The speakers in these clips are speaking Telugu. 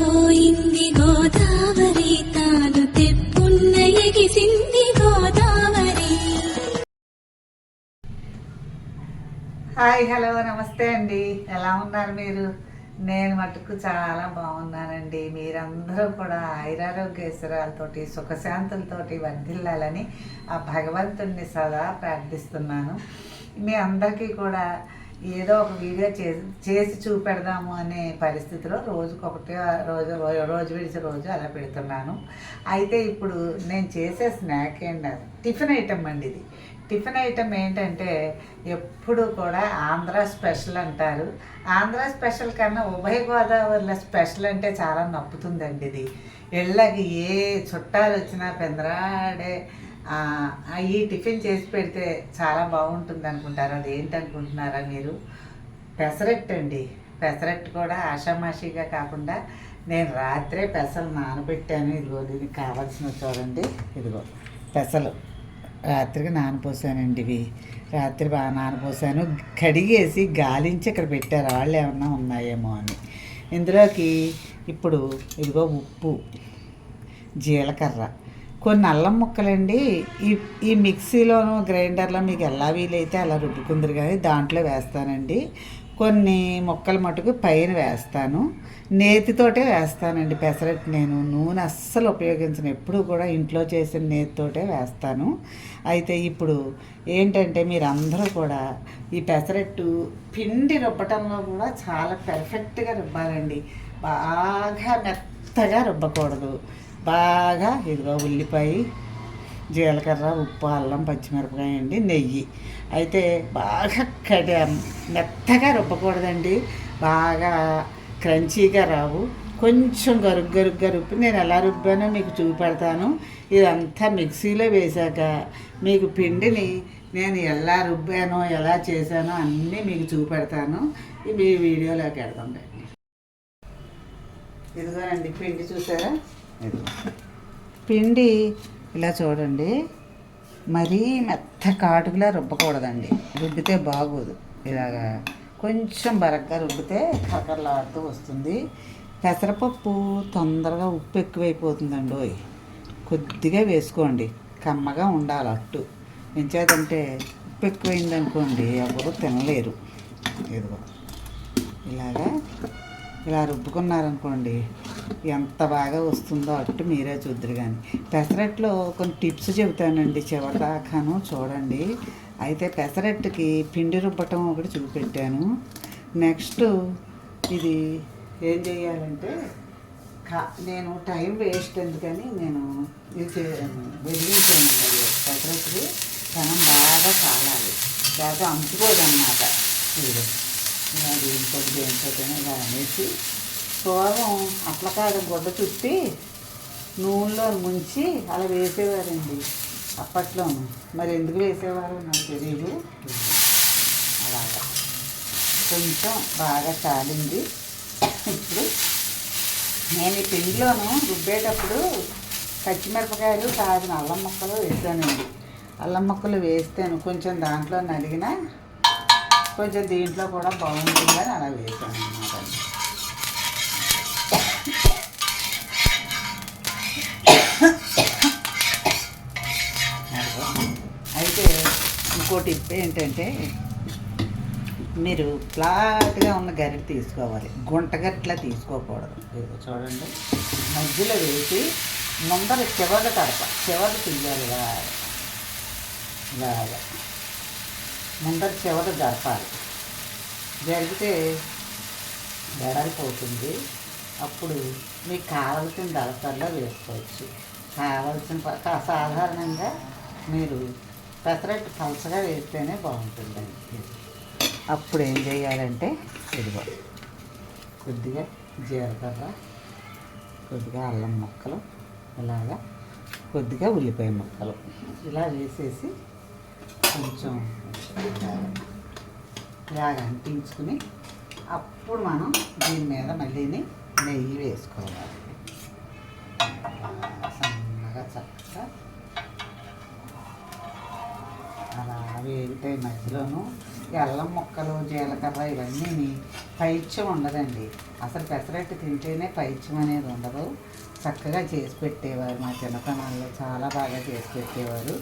పోయింది గోదావరి తాను తెప్పున్న ఎగిసింది గోదావరి హాయ్ హలో నమస్తే అండి. ఎలా ఉన్నారు మీరు? నేను మటుకు చాలా బాగున్నానండి. మీరందరూ కూడా ఐరారోగ్యేశ్వరాలతోటి సుఖశాంతులతోటి వర్ధిల్లాలని ఆ భగవంతుణ్ణి సదా ప్రార్థిస్తున్నాను. మీ అందరికీ కూడా ఏదో ఒక వీడియో చేసి చేసి చూపెడదాము అనే పరిస్థితిలో రోజుకొకటి రోజు రోజు విడిచి రోజు అలా పెడుతున్నాను. అయితే ఇప్పుడు నేను చేసే స్నాక్ ఏంటి అది? టిఫిన్ ఐటమ్ అండి ఇది. టిఫిన్ ఐటమ్ ఏంటంటే ఎప్పుడు కూడా ఆంధ్ర స్పెషల్ అంటారు. ఆంధ్ర స్పెషల్ కన్నా ఉభయ గోదావరిలో స్పెషల్ అంటే చాలా నప్పుతుందండి ఇది. ఇళ్ళకి ఏ చుట్టాలు వచ్చినా పెందరాడే ఈ టిఫిన్ చేసి పెడితే చాలా బాగుంటుంది అనుకుంటారు. అది ఏంటనుకుంటున్నారా మీరు? పెసరట్టు అండి. పెసరట్టు కూడా ఆషామాషిగా కాకుండా నేను రాత్రే పెసలు నానబెట్టాను. ఇదిగో దీనికి కావాల్సిన చూడండి. ఇదిగో పెసలు. రాత్రికి నానపోసానండి ఇవి. రాత్రి బాగా నానపోసాను. కడిగేసి గాలించి ఇక్కడ పెట్టారు. వాళ్ళు ఏమన్నా ఉన్నాయేమో అని. ఇందులోకి ఇప్పుడు ఇదిగో ఉప్పు జీలకర్ర. కొన్ని అల్లం ముక్కలండి. ఈ ఈ మిక్సీలోనూ గ్రైండర్లో మీకు ఎలా వీలైతే అలా రుబ్బుకుందరు కానీ దాంట్లో వేస్తానండి. కొన్ని ముక్కలు మటుకు పైన వేస్తాను. నేతితోటే వేస్తానండి పెసరట్టు నేను. నూనె అస్సలు ఉపయోగించను. ఎప్పుడు కూడా ఇంట్లో చేసిన నేతితోటే వేస్తాను. అయితే ఇప్పుడు ఏంటంటే మీరందరూ కూడా ఈ పెసరట్టు పిండి రుబ్బటంలో కూడా చాలా పెర్ఫెక్ట్గా రుబ్బాలండి. బాగా మెత్తగా రుబ్బకూడదు. బాగా ఇదిగో ఉల్లిపాయ జీలకర్ర ఉప్పు అల్లం పచ్చిమిరపకాయ అండి నెయ్యి. అయితే బాగా కడ మెత్తగా రుబ్బకూడదండి. బాగా క్రంచీగా రావు. కొంచెం గరుగ్ గరుగ్గా రుబ్బి నేను ఎలా రుబ్బానో మీకు చూపెడతాను. ఇదంతా మిక్సీలో వేశాక మీకు పిండిని నేను ఎలా రుబ్బానో ఎలా చేశానో అన్నీ మీకు చూపెడతాను. ఇవి వీడియోలోకి వెళ్తాం ఇదిగోనండి పిండి చూసారా? పిండి ఇలా చూడండి. మరీ మెత్త కాటుకులా రుబ్బకూడదండి. రుబ్బితే బాగోదు. ఇలాగా కొంచెం బరగ్గా రుబ్బితే కరకరలాడుతూ వస్తుంది. పెసరపప్పు తొందరగా ఉప్పు ఎక్కువైపోతుందండి ఓయ్. కొద్దిగా వేసుకోండి. కమ్మగా ఉండాలి అట్టు. ఎంచేదంటే ఉప్పు ఎక్కువైంది అనుకోండి ఎవరు తినలేరు. ఇదిగో. ఇలాగా ఇలా రుబ్బుకున్నారనుకోండి ఎంత బాగా వస్తుందో అట్టు మీరే చూద్దరు కానీ పెసరట్లో కొన్ని టిప్స్ చెబుతానండి చివరిదాకాను చూడండి. అయితే పెసరట్టుకి పిండి రుబ్బటం ఒకటి చూపెట్టాను. నెక్స్ట్ ఇది ఏం చేయాలంటే కా నేను టైం వేస్ట్ ఎందుకని నేను ఇది చేయను వెలిగించానండి అది పెసరట్టుకి పెనం బాగా కాలాలి. బాగా అంటుకోదన్నమాట. ఇది అది ఇంకోటి ఇలా అనేసి పూర్వం అట్ల కాడ గుడ్డ చుట్టి నూనెలో ముంచి అలా వేసేవారండి. అప్పట్లో మరి ఎందుకు వేసేవారు నాకు తెలియదు అలాగా. కొంచెం బాగా కాలింది. ఇప్పుడు నేను ఈ పిండిలోను రుబ్బేటప్పుడు పచ్చిమిరపకాయలు కాదు అల్లం ముక్కలు వేసానండి. అల్లం ముక్కలు వేస్తాను. కొంచెం దాంట్లో నలిగిన కొంచెం దీంట్లో కూడా బాగుంటుందని అలా వేసాను అన్నమాట ఇంకో టిప్ ఏంటంటే మీరు ఫ్లాట్గా ఉన్న గరిటె తీసుకోవాలి. గుంట గరిటెలా తీసుకోకూడదు. చూడండి. మధ్యలో వేసి ముందర చివరి తడప చివరి తీయాలి ఇలాగా ఇలాగా ముందర చివరి జరపాలి జరిగితే వెడలిపోతుంది అప్పుడు మీకు కావలసిన దళసరిలో వేసుకోవచ్చు. కావలసిన సాధారణంగా మీరు పెసరట్టు పలసగా వేస్తేనే బాగుంటుందండి అప్పుడు ఏం చేయాలంటే ఇదిగో కొద్దిగా జీలకర్ర కొద్దిగా అల్లం ముక్కలు ఇలాగా కొద్దిగా ఉల్లిపాయ ముక్కలు. ఇలా వేసేసి కొంచెం ఇలాగ అంటించుకుని అప్పుడు మనం దీని మీద మళ్ళీని నెయ్యి వేసుకోవాలి. ఉంటాయి మధ్యలోను ఎల్లం అల్లం ముక్కలు జీలకర్ర ఇవన్నీ పైచ్యం ఉండదండి. అసలు పెసరట్టు తింటేనే పైత్యం అనేది ఉండదు. చక్కగా చేసి పెట్టేవారు మా చిన్నతనాల్లో చాలా బాగా చేసి పెట్టేవారు.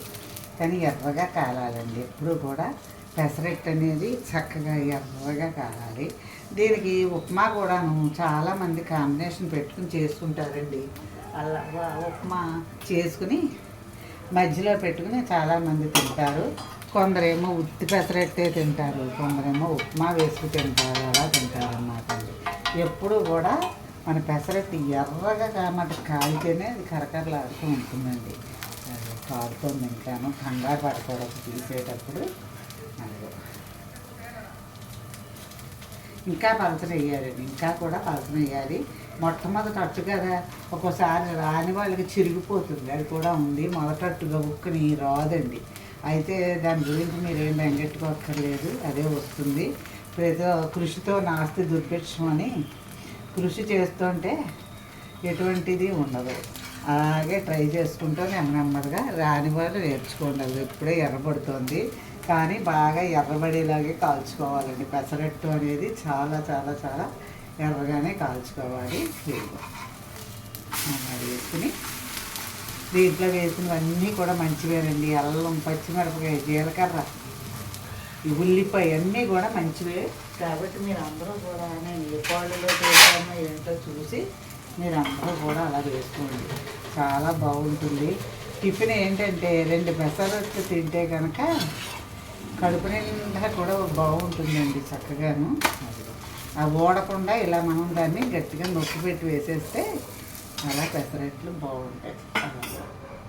కానీ ఎర్రగా కాలాలండి. ఎప్పుడు కూడా పెసరట్టు అనేది చక్కగా ఎర్రగా కాలాలి. దీనికి ఉప్మా కూడాను చాలామంది కాంబినేషన్ పెట్టుకుని చేసుకుంటారండి అలా ఉప్మా చేసుకుని మధ్యలో పెట్టుకుని చాలామంది తింటారు. కొందరేమో ఉత్తి పెసరట్టే తింటారు కొందరేమో ఉప్మా వేసుకు తింటారు అలా తింటారు అన్నమాట అండి. ఎప్పుడు కూడా మన పెసరట్టు ఎర్రగా కామాట కాలితేనే అది కరకరలాడుతూ ఉంటుందండి. అది కాలుతుంది ఇంకాను కంగారు పడకూడదు తీసేటప్పుడు. ఇంకా పలచన వేయాలండి ఇంకా కూడా పలచన వేయాలి మొట్టమొదటి అట్టు కదా ఒక్కోసారి రాని వాళ్ళకి చిరిగిపోతుంది. అది కూడా ఉంది. మొదటట్టుగా ఉక్కుని రాదండి. అయితే దాని గురించి మీరేం బెంగెట్టుకోక్కర్లేదు అదే వస్తుంది. ప్రతి కృషితో నాస్తి దుర్భిక్షం కృషి చేస్తుంటే ఎటువంటిది ఉండదు. అలాగే ట్రై చేసుకుంటూ నెమ్మ నెమ్మదిగా రాని వాళ్ళు నేర్చుకోండి అది ఎప్పుడే ఎర్రబడుతుంది. కానీ బాగా ఎర్రబడేలాగే కాల్చుకోవాలండి. పెసరట్టు అనేది చాలా చాలా చాలా ఎర్రగానే కాల్చుకోవాలి. అది వేసుకుని దీంట్లో వేసినవన్నీ కూడా మంచివేనండి. అల్లం పచ్చిమిరపకాయ జీలకర్ర ఈ ఉల్లిపాయ అన్నీ కూడా మంచివే. కాబట్టి మీరు అందరూ కూడా నేను ఏ పాళ్ళలో చేశానో ఏంటో చూసి మీరు అందరూ కూడా అలా వేసుకోండి చాలా బాగుంటుంది. టిఫిన్ ఏంటంటే రెండు పెసరట్లు తింటే కనుక కడుపు నిండా కూడా బాగుంటుందండి చక్కగాను. ఆ ఓడకుండా ఇలా మనం దాన్ని గట్టిగా నొక్కి పెట్టి వేసేస్తే అలా పెసరెట్లు బాగుంటాయి.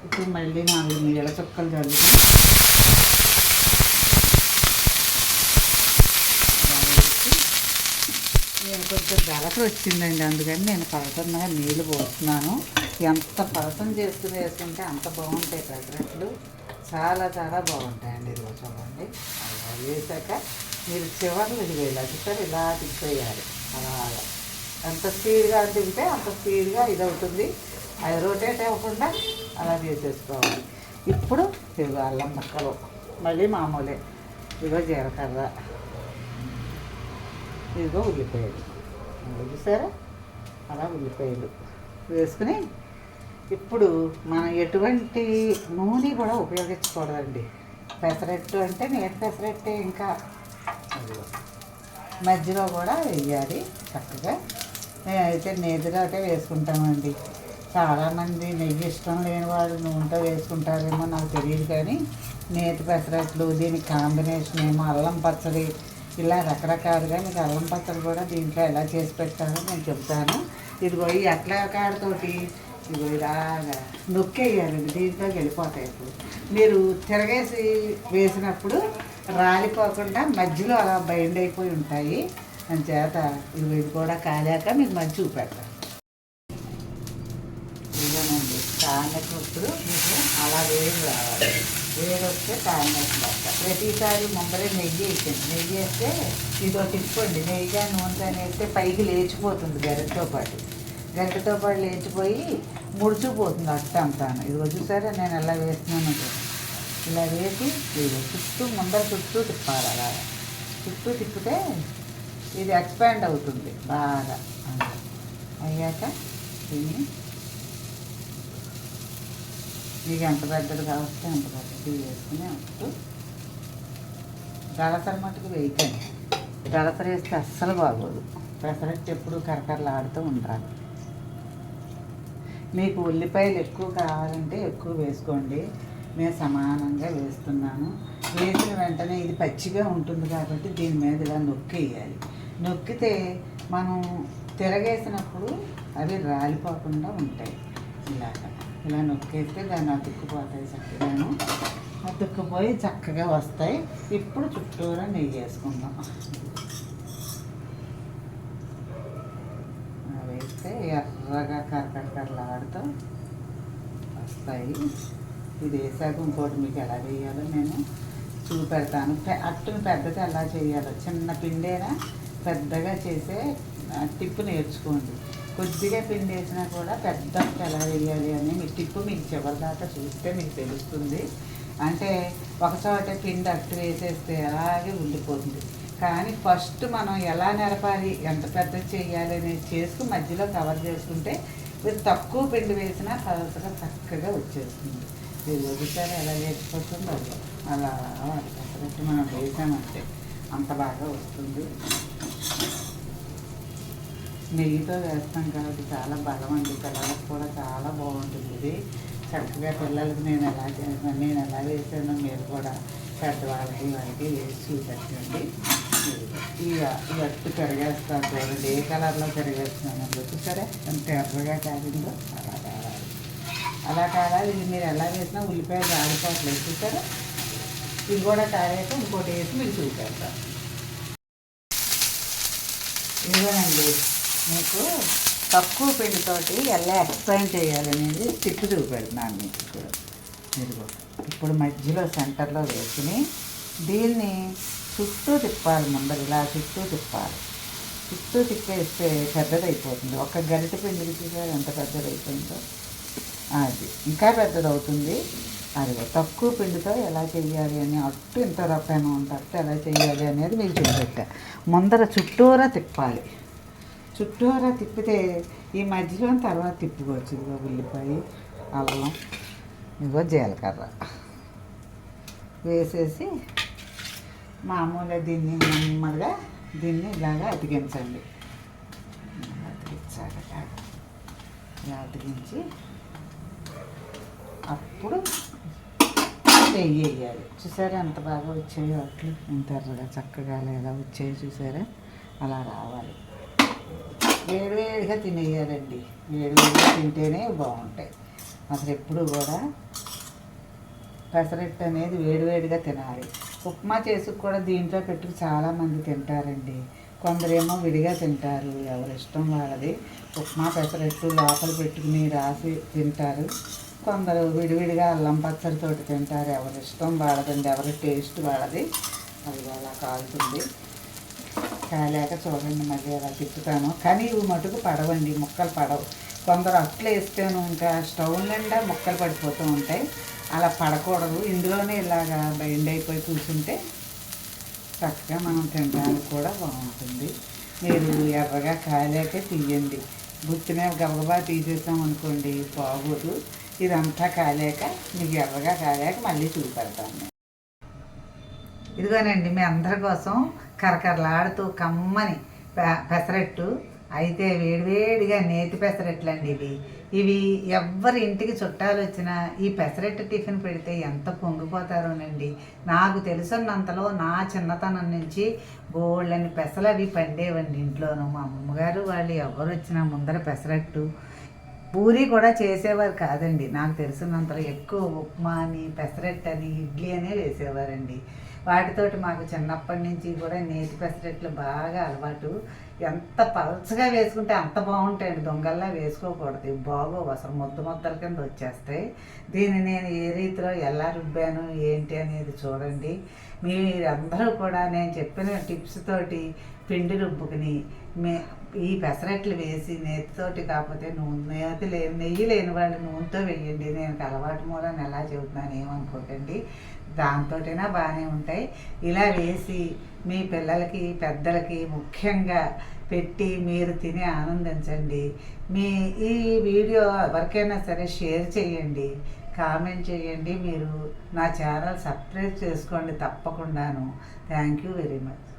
ఇప్పుడు మళ్ళీ నాలుగు నీళ్ళ చుక్కలు చల్లుకుని నేను కొంచెం గలక వచ్చిందండి అందుకని నేను పలసంగా నీళ్ళు పోస్తున్నాను. ఎంత పలసం చేసుకుని వేసుకుంటే అంత బాగుంటాయి పెసరెట్లు. చాలా చాలా బాగుంటాయండి ఇది చూడండి. అలా వేసాక మీరు చివర్లు ఇది వేయాలి సార్ ఇలా తిప్పేయాలి అలాగా. ఎంత స్పీడ్గా తింటే అంత స్పీడ్గా ఇది అవుతుంది అది రొటేట్ అవ్వకుండా అలా చేసేసుకోవాలి ఇప్పుడు ఇవి అల్లం ముక్కలు మళ్ళీ మామూలే. ఇదిగో జీలకర్ర. ఇదిగో ఉల్లిపాయలు. చూసారా? అలా ఉల్లిపాయలు వేసుకుని ఇప్పుడు మనం ఎటువంటి నూనె కూడా ఉపయోగించకూడదండి. పెసరట్టు అంటే నేను పెసరట్టే ఇంకా. మధ్యలో కూడా వేయాలి చక్కగా. మేమైతే నేతిలోటే వేసుకుంటామండి. చాలామంది నెయ్యి ఇష్టం లేని వాళ్ళు నూనెతో వేసుకుంటారేమో నాకు తెలియదు కానీ నేతి పెసరట్లు దీనికి కాంబినేషన్ ఏమో అల్లం పచ్చడి ఇలా రకరకాలుగా మీకు అల్లం పచ్చడి కూడా దీంట్లో ఎలా చేసి పెట్టాలో నేను చెప్తాను. ఇదిగో ఈ ఎట్లా కాడతోటి ఇదిగో ఇలాగా నొక్కేయాలండి దీంట్లోకి వెళ్ళిపోతాయి ఇప్పుడు మీరు తిరగేసి వేసినప్పుడు రాలిపోకుండా మధ్యలో అలా బైండ్ అయిపోయి ఉంటాయి. అని చేత ఇవి ఇది కూడా కాలాక మీకు మంచి చూపెడతాను. ఇదేనండి కానప్పుడు మీకు అలా వేడి రావాలి. వేడి వస్తే కానట్టు ప్రతిసారి ముందరే నెయ్యి వేసింది నెయ్యి వేస్తే ఇదో తిప్పుకోండి. నెయ్యి నూనె వేస్తే పైకి లేచిపోతుంది గరిటతో పాటు. గరిటతో పాటు లేచిపోయి ముడిచిపోతుంది అట్ట అంతాను. ఇదిగో చూసారా నేను ఎలా వేస్తున్నాను ఇలా వేసి చుట్టూ ముందర చుట్టూ తిప్పాలి అలాగా. చుట్టూ తిప్పితే ఇది ఎక్స్పాండ్ అవుతుంది బాగా. అయ్యాక దీన్ని మీకు ఎంత పెద్దది కావస్తే అంత పెద్దది వేసుకుని అప్పుడు దళసర మటుకు వేయకండి. దళసర వేస్తే అస్సలు బాగోదు. పెసరట్టు ఎప్పుడు కరకరలాడుతూ ఉండాలి. మీకు ఉల్లిపాయలు ఎక్కువ కావాలంటే ఎక్కువ వేసుకోండి. నేను సమానంగా వేస్తున్నాను. వేసిన వెంటనే ఇది పచ్చిగా ఉంటుంది కాబట్టి దీని మీద ఇలా నొక్కేయాలి. నొక్కితే మనం తిరగేసినప్పుడు అవి రాలిపోకుండా ఉంటాయి. ఇలాగా. ఇలా నొక్కేస్తే దాన్ని అతుక్కుపోతాయి చక్కగాను. అతుక్కుపోయి చక్కగా వస్తాయి. ఇప్పుడు చుట్టూరా నెయ్యి వేసుకుందాం వేస్తే ఎర్రగా కరకరకరలాడుతూ వస్తాయి. ఇది వేసాక ఇంకోటి మీకు ఎలా వేయాలో నేను చూపెడతాను. అట్టును పెద్దది ఎలా చేయాలో? చిన్న పిండేనా? పెద్దగా చేసే టిప్పు నేర్చుకోండి. కొద్దిగా పిండి వేసినా కూడా పెద్ద ఎలా వేయాలి అని మీ టిప్పు మీకు చివరి దాకా చూస్తే మీకు తెలుస్తుంది. అంటే ఒక చోట పిండి అట్టు వేసేస్తే అలాగే ఉండిపోతుంది. కానీ ఫస్ట్ మనం ఎలా నిలపాలి ఎంత పెద్ద చేయాలి అనేది చేసుకుని మధ్యలో కవర్ చేసుకుంటే మీరు తక్కువ పిండి వేసినా పలసగా చక్కగా వచ్చేస్తుంది. మీరు ఒకసారి ఎలా లేచిపోతుందో అలా అలా మనం వేసామంటే. అంత బాగా వస్తుంది. నెయ్యితో వేస్తాం కాబట్టి చాలా బలం అండి. పిల్లలకు కూడా చాలా బాగుంటుంది ఇది. చక్కగా పిల్లలకి నేను ఎలా చేస్తాను నేను ఎలా వేసానో మీరు కూడా పెద్దవాళ్ళకి వాళ్ళకి వేసి చూపెట్టండి. ఇక ఇవట్టు పెరిగేస్తాను చూడండి. ఏ కలర్లో పెరిగేస్తున్నాను చూసారా ఎంత ఎర్రగా కాగిందో అలా కావాలి అలా కావాలి ఇది మీరు ఎలా వేసినా ఉల్లిపాయ ఆడిపోవట్లేదు చూసారా? ఇది కూడా కాలేక ఇంకోటి వేసి మీరు చూపెడతా ఇదిగోనండి మీకు తక్కువ పిండితోటి ఎలా ఎక్స్ప్లెయిన్ చేయాలనేది తిప్పి చూపెడుతున్నాను మీకు ఇప్పుడు. ఇదిగో ఇప్పుడు మధ్యలో సెంటర్లో వేసుకుని దీన్ని చుట్టూ తిప్పాలి ముందర ఇలా చుట్టూ తిప్పాలి. చుట్టూ తిప్పేస్తే పెద్దదైపోతుంది. ఒక గరిటె పిండికి చూసారు ఎంత పెద్దదైపోయిందో? అది ఇంకా పెద్దదవుతుంది. అది తక్కువ పిండితో ఎలా చేయాలి అని అట్టు ఇంత రొప్పైన అట్టు ఎలా చేయాలి అనేది మీకు చూపెట్టా. ముందర చుట్టూరా తిప్పాలి. చుట్టూరా తిప్పితే ఈ మధ్యలో తర్వాత తిప్పుకోవచ్చు. ఇదిగో ఉల్లిపాయ అల్లం ఇదిగో జీలకర్ర. వేసేసి మామూలుగా దీన్ని నెమ్మదిగా దీన్ని ఇలాగా అతికించండి. అతికించాలి ఇలా అతికించి అప్పుడు నెయ్యి వేయాలి చూసారా ఎంత బాగా వచ్చాయో అట్లు. ఎంత ఎర్రగా చక్కగా ఎలా వచ్చాయో చూసారా? అలా రావాలి. వేడివేడిగా తినేయాలండి. వేడివేడిగా తింటేనే బాగుంటాయి. అసలు ఎప్పుడు కూడా పెసరట్టు అనేది వేడివేడిగా తినాలి. ఉప్మా చేసి కూడా దీంట్లో పెట్టుకు చాలామంది తింటారండి. కొందరేమో విడిగా తింటారు. ఎవరి ఇష్టం వాళ్ళది. ఉప్మా పెసరట్టు లోపల పెట్టుకుని రాసి తింటారు. కొందరు విడివిడిగా అల్లం పచ్చడితోటి తింటారు. ఎవరి ఇష్టం వాళ్ళదండి ఎవరి టేస్ట్ వాళ్ళది. అది అలా కాలుతుంది. కాలేక చూడండి మళ్ళీ అలా తిప్పుతాను. కానీ ఇవి మటుకు పడవండి ముక్కలు పడవు. కొందరు అట్లు వేస్తాను ఇంకా స్టవ్ నిండా ముక్కలు పడిపోతూ ఉంటాయి. అలా పడకూడదు. ఇందులోనే ఇలాగా బైండ్ అయిపోయి కూర్చుంటే చక్కగా మనం తినడానికి కూడా బాగుంటుంది. మీరు ఎర్రగా కాలేకే తీయండి. గుర్తునే గబగబా తీసేసాం అనుకోండి బాగోదు. ఇదంతా కాలేక మీకు ఎర్రగా కాలేక మళ్ళీ చూపెడతాను ఇదిగోనండి మీ అందరి కోసం కరకరలాడుతూ కమ్మని పె- పెసరట్టు. అయితే వేడివేడిగా నేతి పెసరట్లు అండి ఇవి. ఇవి ఎవ్వరి ఇంటికి చుట్టాలు వచ్చినా ఈ పెసరట్టు టిఫిన్ పెడితే ఎంత పొంగిపోతారోనండి. నాకు తెలుసున్నంతలో నా చిన్నతనం నుంచి బోళ్ళని పెసలు అవి పండేవండి ఇంట్లోనూ. మా అమ్మగారు వాళ్ళు ఎవరు వచ్చినా ముందర పెసరట్టు పూరి కూడా చేసేవారు కాదండి. నాకు తెలిసినంతలో ఎక్కువ ఉప్మా అని పెసరెట్ అని ఇడ్లీ అనే వేసేవారండి. వాటితోటి మాకు చిన్నప్పటి నుంచి కూడా నేతి పెసరట్లు బాగా అలవాటు. ఎంత పలచగా వేసుకుంటే అంత బాగుంటాయండి. దొంగల్లా వేసుకోకూడదు. ఇవి బాగోవు. అసలు ముద్ద ముద్దల కింద వచ్చేస్తాయి. దీన్ని నేను ఏ రీతిలో ఎలా రుబ్బాను ఏంటి అనేది చూడండి. మీరందరూ కూడా నేను చెప్పిన టిప్స్ తోటి పిండి రుబ్బుకుని మే ఈ పెసరట్లు వేసి నేతితోటి కాకపోతే నూనె నేతి లేని నెయ్యి లేని వాళ్ళు నూనెతో వేయండి. నేను అలవాటు మూలని ఎలా చెబుతున్నాను ఏమనుకోకండి. దాంతోటైనా బాగానే ఉంటాయి. ఇలా వేసి మీ పిల్లలకి పెద్దలకి ముఖ్యంగా పెట్టి మీరు తిని ఆనందించండి. మీ ఈ వీడియో ఎవరికైనా సరే షేర్ చేయండి. కామెంట్ చేయండి. మీరు నా ఛానల్ సబ్స్క్రైబ్ చేసుకోండి తప్పకుండాను. Thank you very much.